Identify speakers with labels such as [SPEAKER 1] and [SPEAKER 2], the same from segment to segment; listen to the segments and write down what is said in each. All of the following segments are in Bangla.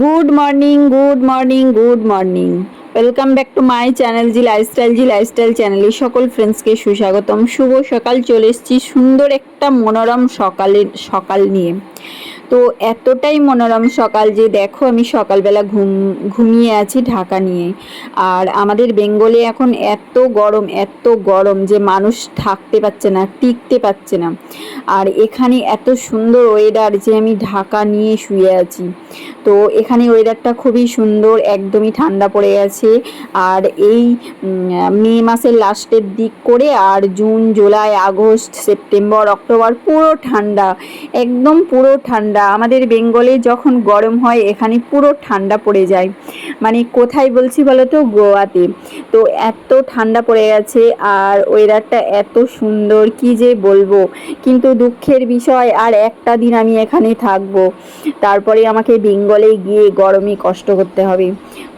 [SPEAKER 1] Good morning good morning good morning welcome back to my channel Zee lifestyle Zee lifestyle চ্যানেলে সকল ফ্রেন্ডসকে সুস্বাগতম। শুভ সকাল, চলে এসেছি সুন্দর একটা মনোরম সকালের সকাল নিয়ে। তো এতটাই মনোরম সকাল যে দেখো আমি সকালবেলা ঘুম, ঘুমিয়ে আছি ঢাকা নিয়ে। আর আমাদের বেঙ্গলে এখন এত গরম এত গরম যে মানুষ থাকতে পারছে না, টিকতে পারছে না। আর এখানে এত সুন্দর ওয়েদার যে আমি ঢাকা নিয়ে শুয়ে আছি। তো এখানে ওয়েদারটা খুবই সুন্দর, একদমই ঠান্ডা পড়ে গেছে। আর এই মে মাসের লাস্টের দিক করে আর June, July, August, September, October পুরো ঠান্ডা, একদম পুরো ঠান্ডা। আমাদের বেঙ্গলে যখন গরম হয়, এখানে পুরো ঠান্ডা পড়ে যায়। মানে কোথায় বলছি বলো তো গোয়াতে। তো এত ঠান্ডা পড়ে গেছে আর ওয়েদারটা এত সুন্দর, কি যে বলব? কিন্তু দুঃখের বিষয়, আর একটা দিন আমি এখানে থাকব। তারপরে আমাকে বেঙ্গলে গিয়ে গরমে কষ্ট করতে হবে।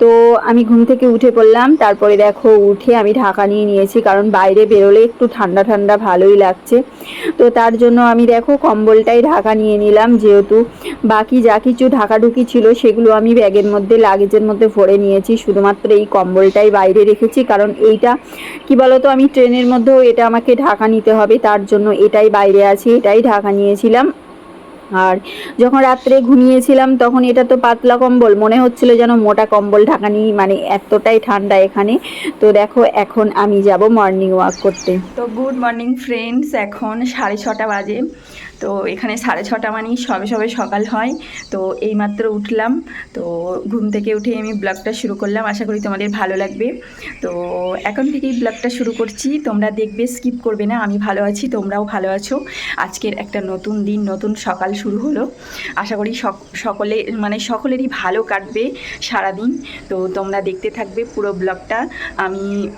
[SPEAKER 1] তো আমি ঘুম থেকে উঠে পড়লাম, তারপরে দেখো উঠে আমি ঢাকা নিয়ে নিয়েছি, কারণ বাইরে বেরোলে একটু ঠান্ডা ঠান্ডা ভালোই লাগছে। তো তার জন্য আমি দেখো কম্বলটাই ঢাকা নিয়ে নিলাম, যেহেতু বাকি যা কিছু ঢাকাঢুকি ছিল সেগুলো আমি ব্যাগের মধ্যে লাগেজের মধ্যে ভরে নিয়েছি। শুধুমাত্র এই কম্বলটাই বাইরে রেখেছি, কারণ এইটা, কি বলতো, আমি ট্রেনের মধ্যেও এটা আমাকে ঢাকা নিতে হবে, তার জন্য এটাই বাইরে আছে, এটাই ঢাকা নিয়েছিলাম। আর যখন রাত্রে ঘুমিয়েছিলাম, তখন এটা তো পাতলা কম্বল। মনে হচ্ছিল যেন মোটা কম্বল ঢাকানি মানে এতটাই ঠান্ডা এখানে। তো দেখো, এখন আমি যাব মর্নিং ওয়াক করতে। তো গুড মর্নিং ফ্রেন্ডস এখন সাড়ে ছটা বাজে। তো এখানে সাড়ে ছটা মানেই সবে সবে সকাল হয়। তো এইমাত্র উঠলাম। তো ঘুম থেকে উঠে আমি ব্লগটা শুরু করলাম। আশা করি তোমাদের ভালো লাগবে। তো এখন থেকেই ব্লগটা শুরু করছি। তোমরা দেখবে স্কিপ করবে না। আমি ভালো আছি, তোমরাও ভালো আছো। আজকের একটা নতুন দিন, নতুন সকাল শুরু হলো। আশা করি সক- সকলে মানে সকলেরই ভালো কাটবে সারাদিন। তো তোমরা দেখতে থাকবে পুরো ব্লগটা। আমি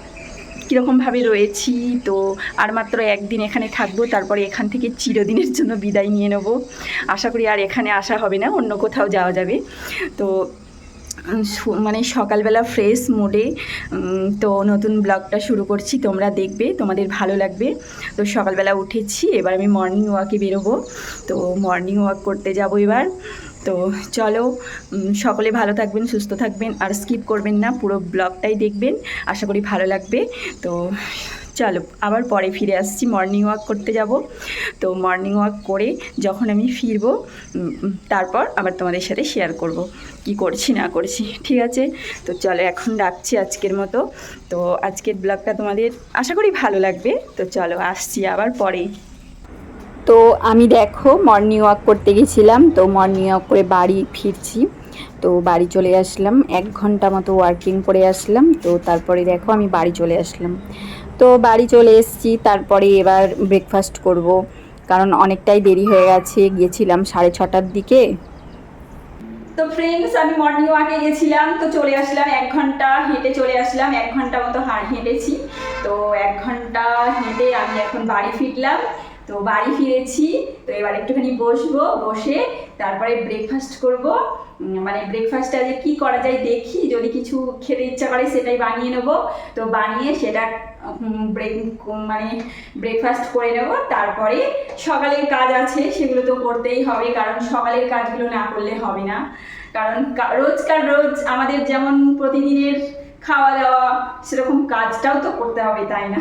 [SPEAKER 1] কীরকমভাবে রয়েছি, তো আর মাত্র একদিন এখানে থাকব, তারপরে এখান থেকে চিরদিনের জন্য বিদায় নিয়ে নেব। আশা করি আর এখানে আসা হবে না, অন্য কোথাও যাওয়া যাবে। তো মানে সকালবেলা ফ্রেশ মুডে তো নতুন ব্লগটা শুরু করছি, তোমরা দেখবে, তোমাদের ভালো লাগবে। তো সকালবেলা উঠেছি, এবার আমি মর্নিং ওয়াকে বেরোবো। তো মর্নিং ওয়াক করতে যাব এবার। তো চলো সকলে ভালো থাকবেন, সুস্থ থাকবেন, আর স্কিপ করবেন না, পুরো ব্লগটাই দেখবেন। আশা করি ভালো লাগবে। তো চলো, আবার পরে ফিরে আসছি মর্নিং ওয়াক করতে যাব। তো মর্নিং ওয়াক করে যখন আমি ফিরবো তারপর আবার তোমাদের সাথে শেয়ার করব, কি করছি, না করছি, ঠিক আছে? তো চলো, এখন রাখছি আজকের মতো। তো আজকের ব্লগটা তোমাদের আশা করি ভালো লাগবে। তো চলো, আসছি আবার পরে। তো আমি দেখো মর্নিং ওয়াক করতে গেছিলাম। তো মর্নিং ওয়াক করে বাড়ি ফিরছি। তো বাড়ি চলে আসলাম, এক ঘণ্টা মতো ওয়ার্কিং করে আসলাম। তো তারপরে দেখো, আমি বাড়ি চলে আসলাম। তো বাড়ি চলে এসেছি, তারপরে এবার ব্রেকফাস্ট করব। কারণ অনেকটাই দেরি হয়ে গেছে, গিয়েছিলাম সাড়ে ছটার দিকে। তো ফ্রেন্ডস আমি মর্নিং ওয়াকে গেছিলাম, তো চলে আসলাম এক ঘণ্টা, হেঁটে চলে আসলাম, এক ঘণ্টা মতো হেঁটেছি। তো এক ঘণ্টা হেঁটে আমি এখন বাড়ি ফিরলাম। তো বাড়ি ফিরেছি, তো এবার একটুখানি বসবো, বসে তারপরে ব্রেকফাস্ট করব। মানে ব্রেকফাস্টটা যে কী করা যায় দেখি, যদি কিছু খেতে ইচ্ছা করে সেটাই বানিয়ে নেব। তো বানিয়ে সেটা ব্রেক মানে ব্রেকফাস্ট করে নেব। তারপরে সকালের কাজ আছে, সেগুলো তো করতেই হবে, কারণ সকালের কাজগুলো না করলে হবে না। কারণ রোজকার রোজ আমাদের যেমন প্রতিদিনের খাওয়া দাওয়া, সেরকম কাজটাও তো করতে হবে, তাই না?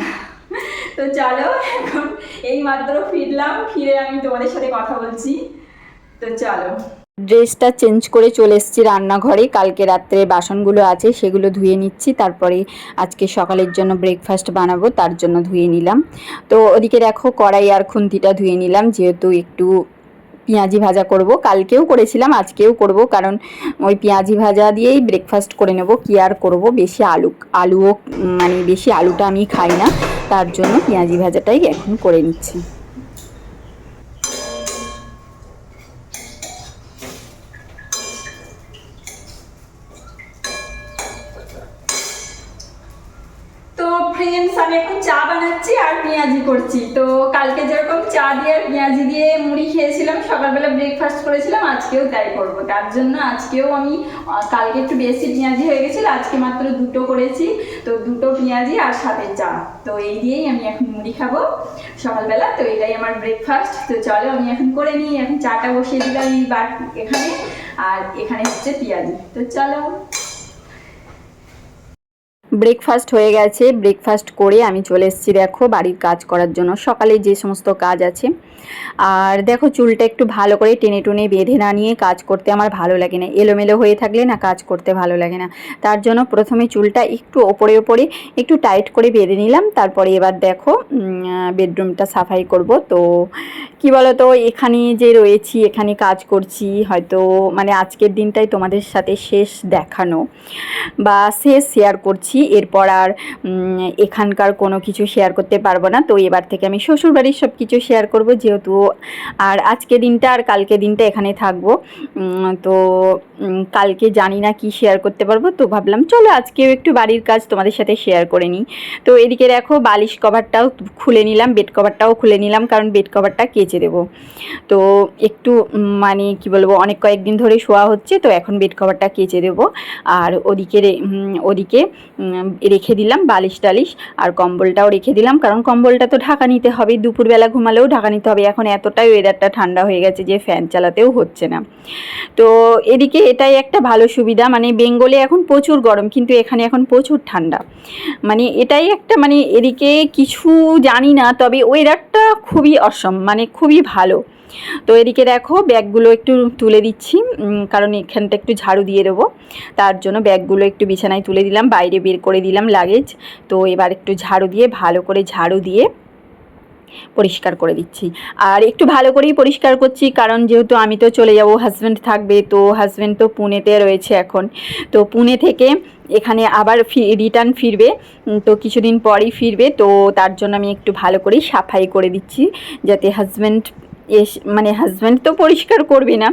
[SPEAKER 1] তো চলো, এখন এই মাত্র ফিরলাম, ফিরে আমি তোমাদের সাথে কথা বলছি। তো চলো। ড্রেসটা চেঞ্জ করে চলে এসেছি রান্নাঘরে। কালকে রাত্রে বাসনগুলো আছে, সেগুলো ধুয়ে নিচ্ছি। তারপরে আজকে সকালের জন্য ব্রেকফাস্ট বানাবো, তার জন্য ধুয়ে নিলাম। তো ওদিকে দেখো, কড়াই আর খুন্তিটা ধুয়ে নিলাম, যেহেতু একটু পেঁয়াজি ভাজা করব। কালকেও করেছিলাম, আজকেও করব, কারণ ওই পেঁয়াজি ভাজা দিয়েই ব্রেকফাস্ট করে নেব। কি আর করব? বেশি আলু, আলুও মানে বেশি আলুটা আমি খাই না। তার জন্য পেঁয়াজি ভাজাটাই এখন করে নিচ্ছি তো ফ্রেন্ডস আমি এখন চা বানাচ্ছি আর পেঁয়াজি করছি। তো কালকে যেরকম চা দিয়ে আর পেঁয়াজি দিয়ে মুড়ি খেয়েছিলাম, সকালবেলা ব্রেকফাস্ট করেছিলাম, আজকেও তাই করব। তার জন্য আজকেও আমি কালকে একটু বেশি পেঁয়াজি হয়ে গেছিল, আজকে মাত্র দুটো করেছি। তো দুটো পেঁয়াজি আর সাথে চা। তো এই দিয়েই আমি এখন মুড়ি খাব সকালবেলা। তো এটাই আমার ব্রেকফাস্ট তো চলো আমি এখন করে নিই, এখন চাটা বসিয়ে দিলাম এই বাট এখানে। আর এখানে হচ্ছে পেঁয়াজি। তো চলো। ব্রেকফাস্ট হয়ে গেছে। ব্রেকফাস্ট করে আমি চলে এসেছি দেখো বাড়ির কাজ করার জন্য। সকালে যে সমস্ত কাজ আছে। আর দেখো চুলটা একটু ভালো করে টেনে টুনে বেঁধে না নিয়ে কাজ করতে আমার ভালো লাগে না। এলোমেলো হয়ে থাকলে না কাজ করতে ভালো লাগে না। তার জন্য প্রথমে চুলটা একটু ওপরে ওপরে একটু টাইট করে বেঁধে নিলাম। তারপরে এবার দেখো বেডরুমটা সাফাই করব। তো কি বলো তো এখানে যে রয়েছি, এখানে কাজ করছি, হয়তো মানে আজকের দিনটাই তোমাদের সাথে শেষ দেখানো বা শেষ শেয়ার করছি। এরপর আর এখানকার কোনো কিছু শেয়ার করতে পারব না। তো এবার থেকে আমি শ্বশুরবাড়ির সব কিছু শেয়ার করব, যেহেতু আর আজকে দিনটা আর কালকে দিনটা এখানে থাকব। তো কালকে জানি না কি শেয়ার করতে পারব, তো ভাবলাম চলো আজকেও একটু বাড়ির কাজ তোমাদের সাথে শেয়ার করে নিই। তো এদিকে দেখো বালিশ কভারটাও খুলে নিলাম বেড কভারটাও খুলে নিলাম, কারণ বেড কভারটা কেচে দেবো। তো একটু মানে কি বলব, অনেক কয়েকদিন ধরে শোয়া হচ্ছে, তো এখন বেড কভারটা কেচে দেবো। আর ওদিকে ওদিকে রেখে দিলাম, বালিশ টালিশ আর কম্বলটাও রেখে দিলাম। কারণ কম্বলটা তো ঢাকা নিতে হবে, দুপুরবেলা ঘুমালেও ঢাকা নিতে হবে। এখন এতটাই ওয়েদারটা ঠান্ডা হয়ে গেছে যে ফ্যান চালাতেও হচ্ছে না। তো এদিকে এটাই একটা ভালো সুবিধা মানে বেঙ্গলে এখন প্রচুর গরম, কিন্তু এখানে এখন প্রচুর ঠান্ডা। মানে এটাই একটা মানে এদিকে কিছু জানি না, তবে ওয়েদারটা খুবই অসম মানে খুবই ভালো। তো এদিকে দেখো, ব্যাগগুলো একটু তুলে দিচ্ছি কারণ এখানটা একটু ঝাড়ু দিয়ে দেবো। তার জন্য ব্যাগগুলো একটু বিছানায় তুলে দিলাম, বাইরে বের করে দিলাম লাগেজ তো এবার একটু ঝাড়ু দিয়ে, ভালো করে ঝাড়ু দিয়ে পরিষ্কার করে দিচ্ছি। আর একটু ভালো করেই পরিষ্কার করছি, কারণ যেহেতু আমি তো চলে যাব হাজব্যান্ড থাকবে, তো হাজব্যান্ড তো পুনেতে রয়েছে এখন। তো পুনে থেকে এখানে আবার ফি রিটার্ন ফিরবে তো কিছুদিন পরই ফিরবে। তো তার জন্য আমি একটু ভালো করেই সাফাই করে দিচ্ছি, যাতে হাজব্যান্ড মানে হাজব্যান্ড তো পরিষ্কার করবে না।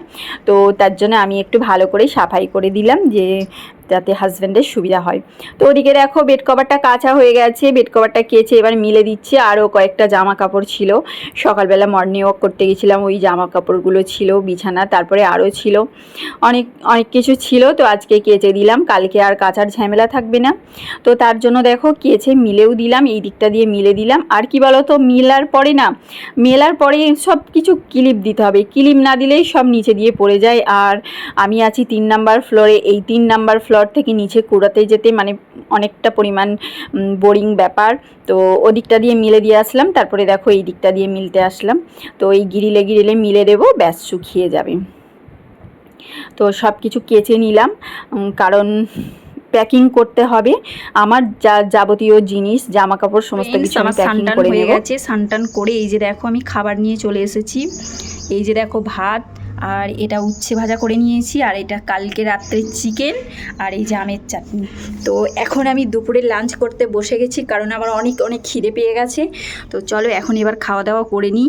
[SPEAKER 1] তো তার জন্য আমি একটু ভালো করে সাফাই করে দিলাম যে যাতে হাজব্যান্ডের সুবিধা হয়। তো ওদিকে দেখো বেড কভারটা কাঁচা হয়ে গেছে বেড কভারটা কেচে এবার মিলে দিচ্ছে। আরও কয়েকটা জামা কাপড় ছিল। সকালবেলা মর্নিং ওয়াক করতে গেছিলাম, ওই জামা কাপড়গুলো ছিল, বিছানা, তারপরে আরও ছিল। অনেক অনেক কিছু ছিল, তো আজকে কেচে দিলাম। কালকে আর কাচার ঝামেলা থাকবে না। তো তার জন্য দেখো কেচে মিলেও দিলাম, এই দিকটা দিয়ে মিলে দিলাম। আর কি বলো তো মিলার পরে না, মেলার পরে সব কিছু ক্লিপ দিতে হবে। ক্লিপ না দিলেই সব নিচে দিয়ে পড়ে যায়। আর আমি আছি তিন নাম্বার ফ্লোরে এই তিন নাম্বার ফ্লোর থেকে নিচে কুড়াতে যেতে মানে অনেকটা পরিমাণ বোরিং ব্যাপার। তো ওদিকটা দিয়ে মিলে দিয়ে আসলাম তারপরে দেখো এই দিকটা দিয়ে মিলতে আসলাম। তো এই গিরিলে গিরিলে মিলে দেবো ব্যাস শুকিয়ে যাবে। তো সব কিছু কেচে নিলাম কারণ প্যাকিং করতে হবে। আমার যা যাবতীয় জিনিস জামা কাপড় সমস্ত কিছু আমি
[SPEAKER 2] আমার
[SPEAKER 1] প্যাকিং
[SPEAKER 2] সানটান
[SPEAKER 1] করে
[SPEAKER 2] হয়ে গেছে সানটান করে এই যে দেখো আমি খাবার নিয়ে চলে এসেছি। এই যে দেখো ভাত আর এটা উচ্ছে ভাজা করে নিয়েছি, আর এটা কালকে রাত্রে চিকেন আর এই যে আমের চাটনি। তো এখন আমি দুপুরে লাঞ্চ করতে বসে গেছি, কারণ আমার অনেক অনেক খিদে পেয়ে গেছে। তো চলো এখন এবার খাওয়া দাওয়া করে নিই।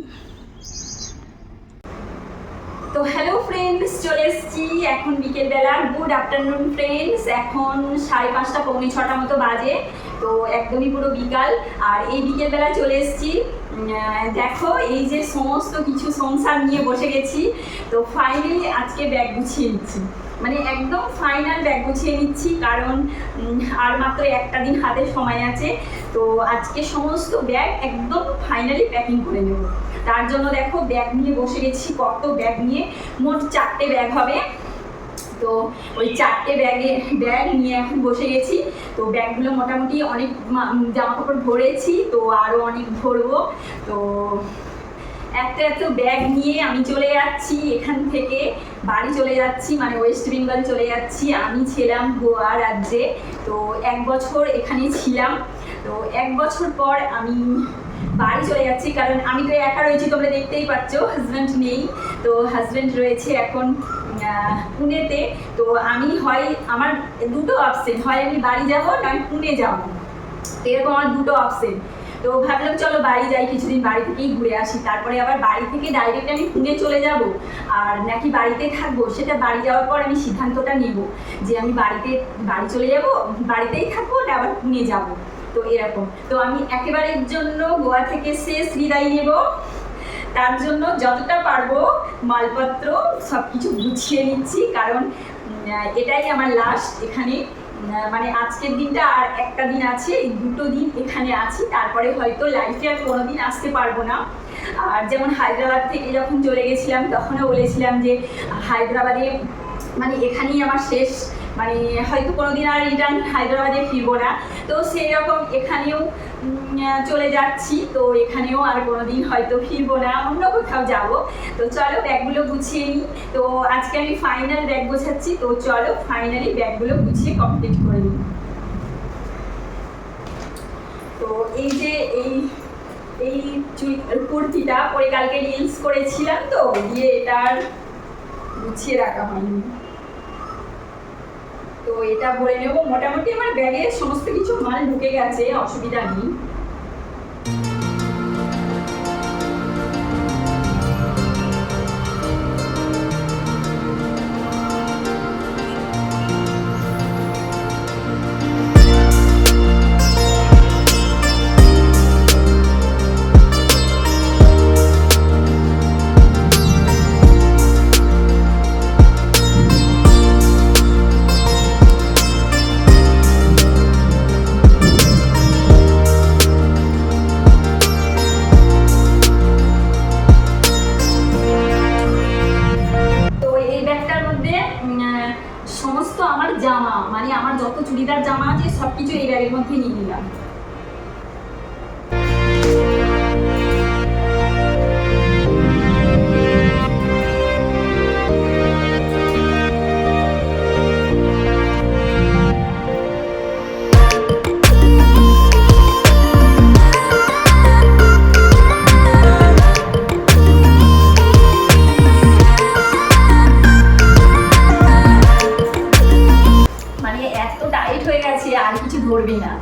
[SPEAKER 1] তো হ্যালো ফ্রেন্ডস চলে এসেছি এখন বিকেলবেলা। গুড আফটারনুন ফ্রেন্ডস এখন সাড়ে পাঁচটা, পৌনে ছটা মতো বাজে। তো একদমই পুরো বিকাল। আর এই বিকেলবেলা চলে এসেছি। দেখো, এই যে সমস্ত কিছু সংসার নিয়ে বসে গেছি। তো ফাইনালি আজকে ব্যাগ গুছিয়ে নিচ্ছি। মানে একদম ফাইনাল ব্যাগ গুছিয়ে নিচ্ছি, কারণ আর মাত্র একটা দিন হাতে সময় আছে। তো আজকে সমস্ত ব্যাগ একদম ফাইনালি প্যাকিং করে নেব। তার জন্য দেখো ব্যাগ নিয়ে বসে গেছি, কত ব্যাগ নিয়ে। মোট চারটে ব্যাগ হবে। তো ওই চারটে ব্যাগে ব্যাগ নিয়ে এখন বসে গেছি। তো ব্যাগগুলো মোটামুটি অনেক জামা কাপড় ভরেছি, তো আরও অনেক ভরবো। তো এত এত ব্যাগ নিয়ে আমি চলে যাচ্ছি এখান থেকে। বাড়ি চলে যাচ্ছি মানে ওয়েস্ট বেঙ্গল চলে যাচ্ছি। আমি ছিলাম গোয়া রাজ্যে। তো এক বছর এখানে ছিলাম। তো এক বছর পর আমি বাড়ি চলে যাচ্ছি, কারণ আমি তো একা রয়েছি তোমরা দেখতেই পাচ্ছ হাজব্যান্ড নেই। তো হাজব্যান্ড রয়েছে এখন পুনেতে। তো আমি হয়, আমার দুটো অপশন হয় আমি বাড়ি যাব না আমি পুনে যাব। এরকম আমার দুটো অপশন তো ভাবলাম চলো বাড়ি যাই, কিছুদিন বাড়ি থেকেই ঘুরে আসি। তারপরে আবার বাড়ি থেকে ডাইরেক্ট আমি পুনে চলে যাব। আর নাকি বাড়িতে থাকব, সেটা বাড়ি যাওয়ার পর আমি সিদ্ধান্তটা নেব যে আমি বাড়িতে, বাড়ি চলে যাব, বাড়িতেই থাকব না আবার পুনে যাব। তো এরকম। তো আমি একেবারের জন্য গোয়া থেকে শেষ বিদায় নেব। তার জন্য যতটা পারব মালপত্র সব কিছু গুছিয়ে নিচ্ছি, কারণ এটাই আমার লাস্ট এখানে মানে আজকের দিনটা আর একটা দিন আছে এই দুটো দিন এখানে আছি, তারপরে হয়তো লাইফে আর কোনোদিন আসতে পারব না। আর যেমন হায়দ্রাবাদ থেকে যখন চলে গেছিলাম, তখনও বলেছিলাম যে হায়দ্রাবাদে
[SPEAKER 2] মানে এখানেই আমার শেষ। মানে হয়তো কোনোদিন আর রিটার্ন হায়দ্রাবাদে ফিরবো না। তো সেই রকম এখানেও চলে যাচ্ছি। তো এখানেও আর কোনোদিন হয়তো ফিরবো না, অন্য কোথাও যাব। তো চলো ব্যাগগুলো গুছিয়ে নিই। তো আজকে আমি ফাইনাল ব্যাগ গোছাচ্ছি। তো চলো ফাইনালি ব্যাগগুলো গুছিয়ে কমপ্লিট করে নিই। তো এই যে এই এই কুর্তিটা পরে কালকে রিলস করেছিলাম তো দিয়ে এটার গুছিয়ে রাখা হয়নি। তো এটা ভরে নেব। মোটামুটি আমার ব্যাগে সমস্ত কিছু মাল ঢুকে গেছে, অসুবিধা নেই। চুড়িদার জামা আছে সব কিছু এই ব্যাগের মধ্যে নিয়ে নিলাম। ধরবে না।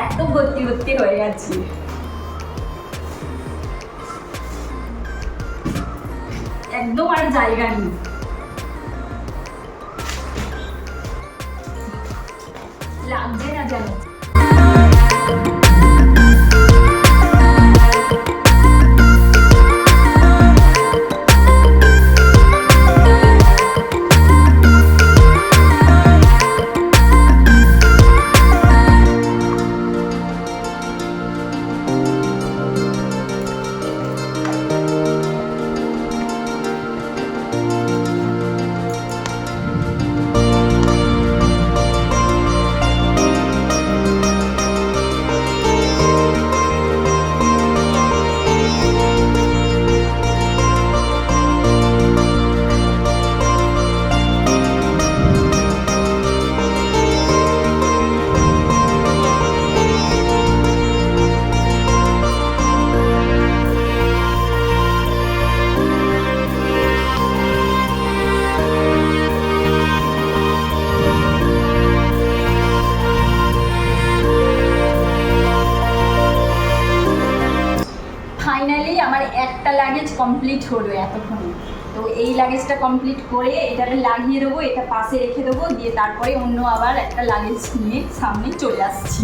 [SPEAKER 2] এত ভর্তি ভর্তি হয়ে আছি একদম আর জায়গা নেই। লাগছে না যেন। লাগেজটা কমপ্লিট করে এটাকে লাগিয়ে দেবো, এটা পাশে রেখে দেবো, দিয়ে তারপরে অন্য আবার একটা লাগেজ নিয়ে সামনে চলে আসছি।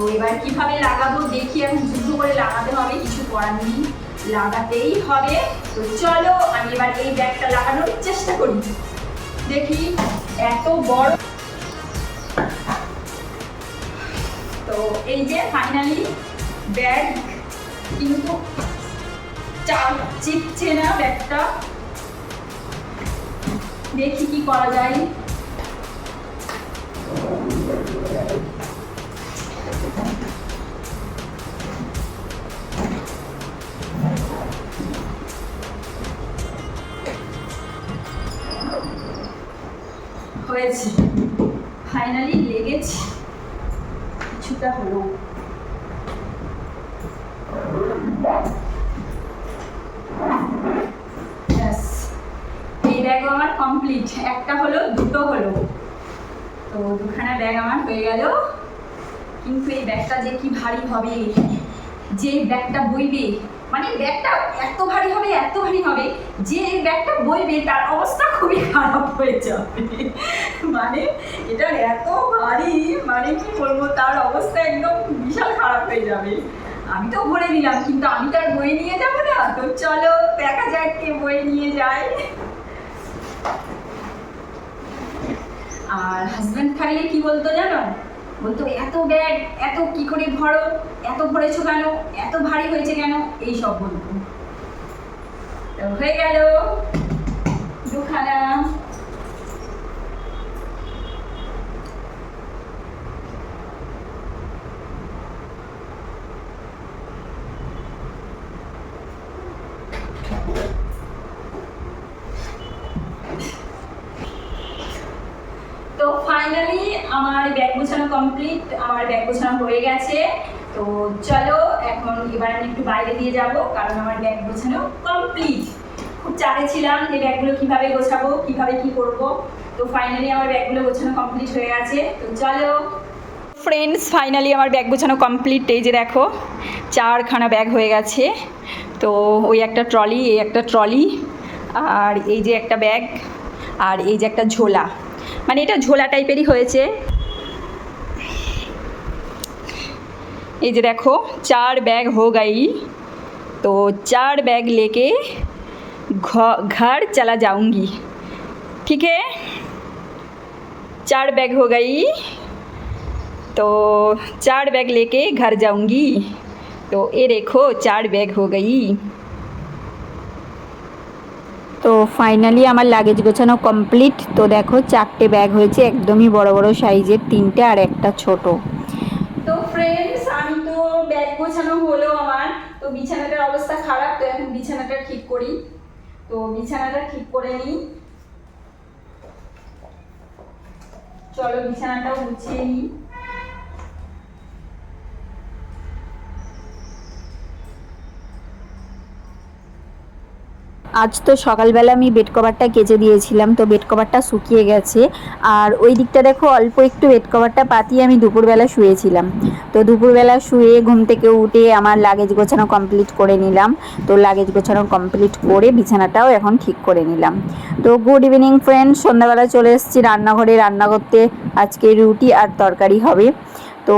[SPEAKER 2] তো এবার কীভাবে লাগাবো দেখি আমি যুদ্ধ করে লাগাতে হবে, কিছু করার নেই, লাগাতেই হবে। তো চলো, আমি এবার এই ব্যাগটা লাগানোর চেষ্টা করি। দেখি এত বড়। তো এই যে ফাইনালি ব্যাগ, কিন্তু চাপ চিপছে না ব্যাগটা। দেখি কি করা যায়। হয়েছে। ফাইনালি লেগেছে। কিছুটা হলো। এই ব্যাগ আমার কমপ্লিট একটা হলো, দুটো হলো। তো দুখানা ব্যাগ আমার হয়ে গেল। কিন্তু এই ব্যাগটা যে কি ভারী হবে, যে ব্যাগটা বইবে মানে ব্যাগটা এত ভারী হবে, এত ভারী হবে যে ব্যাগটা বইবে, তার অবস্থা খুবই খারাপ হয়ে যাবে। মানে এটা এত ভারী মানে কি বলব, তার অবস্থা একদম বিশাল খারাপ হয়ে যাবে। আমি তো ভরে নিলাম, কিন্তু আমি তো আর বই নিয়ে যাব না। তো চলো, দেখা যাক কে বই নিয়ে যায়। আর হাজব্যান্ড থাকলে কি বলতো জানো? বলতো, এত ব্যাগ এত কি করে ভরো, এত ভরেছো কেন, এত ভারী হয়েছে কেন? এই সব বলতো হয়ে গেল। দুখানা তো ফাইনালি আমার ব্যাগ গোছানো কমপ্লিট আমার ব্যাগ গোছানো হয়ে গেছে। তো চলো, এখন এবার আমি একটু বাইরে দিয়ে যাব, কারণ আমার ব্যাগ গোছানো কমপ্লিট খুব চাপে ছিলাম যে ব্যাগগুলো কীভাবে গোছাবো, কীভাবে কি করব। তো ফাইনালি আমার ব্যাগগুলো গোছানো কমপ্লিট হয়ে গেছে। তো চলো। ফ্রেন্ডস ফাইনালি আমার ব্যাগ গোছানো কমপ্লিট এই যে দেখো, চারখানা ব্যাগ হয়ে গেছে। তো ওই একটা ট্রলি এই একটা ট্রলি আর এই যে একটা ব্যাগ, আর এই যে একটা ঝোলা। মানে এটা ঝোলা টাইপেরই হয়েছে। এই যে দেখো চার बैग हो गई तो चार बैग लेके घ- घर चला जाऊंगी ठीक है चार बैग हो गई तो चार बैग लेके घर जाऊंगी तो ये देखो चार बैग हो गई
[SPEAKER 1] তো ফাইনালি আমার লাগেজ গোছানো কমপ্লিট তো দেখো চারটে ব্যাগ হয়েছে একদমই বড় বড় সাইজের তিনটে আর একটা ছোট
[SPEAKER 2] তো ফ্রেন্ডস আমি তো ব্যাগ গোছানো হলো আমার। তো বিছানাটার অবস্থা খারাপ, তো এখন বিছানাটা ঠিক করি। তো বিছানাটা ঠিক করে নিই। চলো বিছানাটাও গুছিয়ে নিই।
[SPEAKER 1] আজ তো সকালবেলা আমি বেড কভারটা কেচে দিয়েছিলাম, তো বেড কভারটা শুকিয়ে গেছে। আর ওই দিকটা দেখো, অল্প একটু বেড কভারটা পাতিয়ে আমি দুপুরবেলা শুয়েছিলাম। তো দুপুরবেলা শুয়ে ঘুম থেকে উঠে আমার লাগেজ গোছানো কমপ্লিট করে নিলাম। তো লাগেজ গোছানো কমপ্লিট করে বিছানাটাও এখন ঠিক করে নিলাম। তো গুড ইভিনিং ফ্রেন্ড সন্ধ্যাবেলা চলে এসেছি রান্নাঘরে। রান্না করতে আজকে রুটি আর তরকারি হবে। তো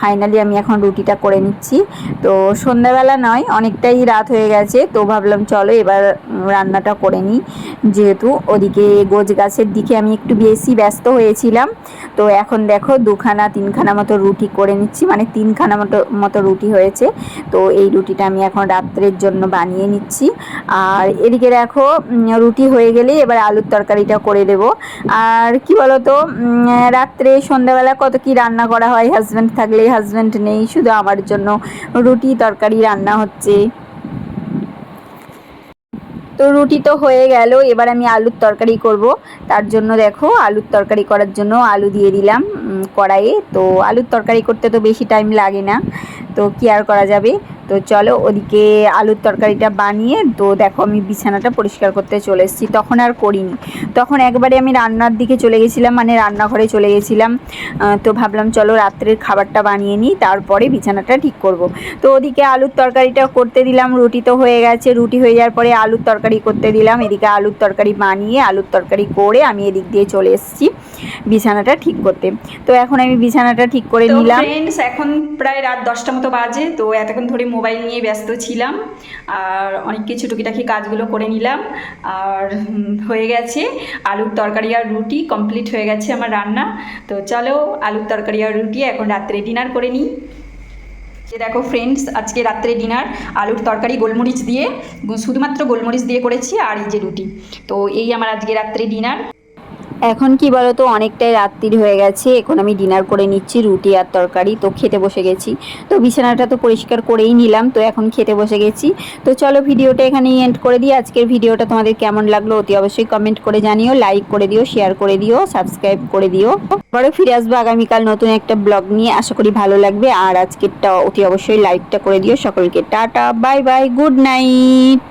[SPEAKER 1] ফাইনালি আমি এখন রুটিটা করে নিচ্ছি। তো সন্ধ্যাবেলা নয়, অনেকটাই রাত হয়ে গেছে, তো ভাবলাম চলো এবার রান্নাটা করে নিই। যেহেতু ওদিকে গোজ গাছের দিকে আমি একটু বেশি ব্যস্ত হয়েছিলাম, তো এখন দেখো দুখানা তিনখানা মতো রুটি করে নিচ্ছি মানে তিনখানা মতো মতো রুটি হয়েছে। তো এই রুটিটা আমি এখন রাত্রের জন্য বানিয়ে নিচ্ছি। আর এদিকে দেখো রুটি হয়ে গেলে এবার আলুর তরকারিটা করে দেবো। আর কি বলতো রাত্রে সন্ধ্যাবেলা কত কি রান্না করা হয় হাজব্যান্ড থাকলে হাজব্যান্ড নেই, শুধু আমার জন্য রুটি তরকারি রান্না হচ্ছে। তো রুটি তো হয়ে গেল, এবার আমি আলুর তরকারি করব। তার জন্য দেখো, আলুর তরকারি করার জন্য আলু দিয়ে দিলাম কড়াইয়ে। তো আলুর তরকারি করতে তো বেশি টাইম লাগে না। তো কি আর করা যাবে? তো চলো ওদিকে আলুর তরকারিটা বানিয়ে তো দেখো আমি বিছানাটা পরিষ্কার করতে চলে এসেছি। তখন আর করিনি। তখন একবারে আমি রান্নার দিকে চলে গেছিলাম মানে রান্নাঘরে চলে গেছিলাম। তো ভাবলাম চলো রাত্রের খাবারটা বানিয়ে নিই তারপরে বিছানাটা ঠিক করব। তো ওদিকে আলুর তরকারিটা করতে দিলাম রুটি তো হয়ে গেছে। রুটি হয়ে যাওয়ার পরে আলুর তরকারি করতে দিলাম এদিকে আলুর তরকারি বানিয়ে আলুর তরকারি করে আমি এদিক দিয়ে চলে এসেছি বিছানাটা ঠিক করতে। তো এখন আমি বিছানাটা ঠিক করে নিলাম।
[SPEAKER 2] এখন প্রায় রাত দশটা মতো বাজে তো এতক্ষণ ধরে মোবাইল নিয়ে ব্যস্ত ছিলাম, আর অনেক কিছু টুকিটাকি কাজগুলো করে নিলাম, আর হয়ে গেছে আলুর তরকারি আর রুটি কমপ্লিট হয়ে গেছে আমার রান্না। তো চলো আলুর তরকারি আর রুটি, এখন রাত্রে ডিনার করে নিই। যে দেখো ফ্রেন্ডস আজকে রাত্রে ডিনার আলুর তরকারি গোলমরিচ দিয়ে, শুধুমাত্র গোলমরিচ দিয়ে করেছি আর এই যে রুটি। তো এই আমার আজকে রাত্রে ডিনার
[SPEAKER 1] এখন কি বলতো, অনেকটাই রাত্রির হয়ে গেছে। এখন আমি ডিনার করে নিচ্ছি, রুটি আর তরকারি। তো খেতে বসে গেছি। তো বিছানাটা তো পরিষ্কার করেই নিলাম। তো এখন খেতে বসে গেছি। তো চলো ভিডিওটা এখানেই এন্ড করে দিই। আজকের ভিডিওটা তোমাদের কেমন লাগল অতি অবশ্যই কমেন্ট করে জানিও লাইক করে দিও শেয়ার করে দিও সাবস্ক্রাইব করে দিও। পরে ফিরে আসব আগামীকাল নতুন একটা ব্লগ নিয়ে। আশা করি ভালো লাগবে। আর আজকেরটা অতি অবশ্যই লাইকটা করে দিও। সকলকে tata bye bye good night